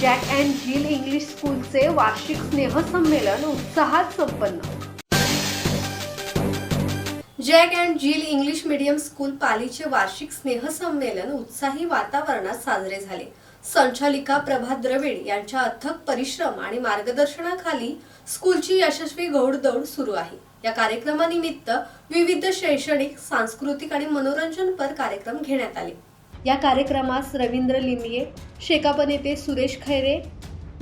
Jack and Jill English स्कूलचे वार्षिक स्नेहसंमेलन उत्साहात संपन्न. Jack and Jill English medium school पालीचे वार्षिक स्नेहसंमेलन उत्साही वातावरणात साजरे झाले. संचालिका प्रभात द्रविड यांच्या अथक परिश्रम आणि मार्गदर्शनाखाली स्कूलची यशस्वी घौडदौड सुरू आहे. या कार्यक्रमानिमित्त विविध शैक्षणिक सांस्कृतिक आणि मनोरंजनपर कार्यक्रम घेण्यात आले. या कार्यक्रमास रवींद्र लिमये शेकाप नेते सुरेश खैरे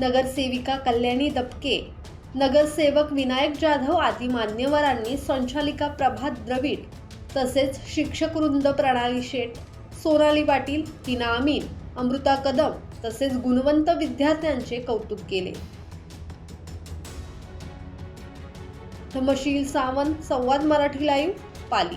नगरसेविका कल्याणी दपके नगरसेवक विनायक जाधव आदी मान्यवरांनी संचालिका प्रभात द्रविड तसेच शिक्षकवृंद प्रणाली शेठ सोनाली पाटील हिना अमीन अमृता कदम तसेच गुणवंत विद्यार्थ्यांचे कौतुक केले. धमशील सावंत संवाद मराठी लाईव्ह पाली.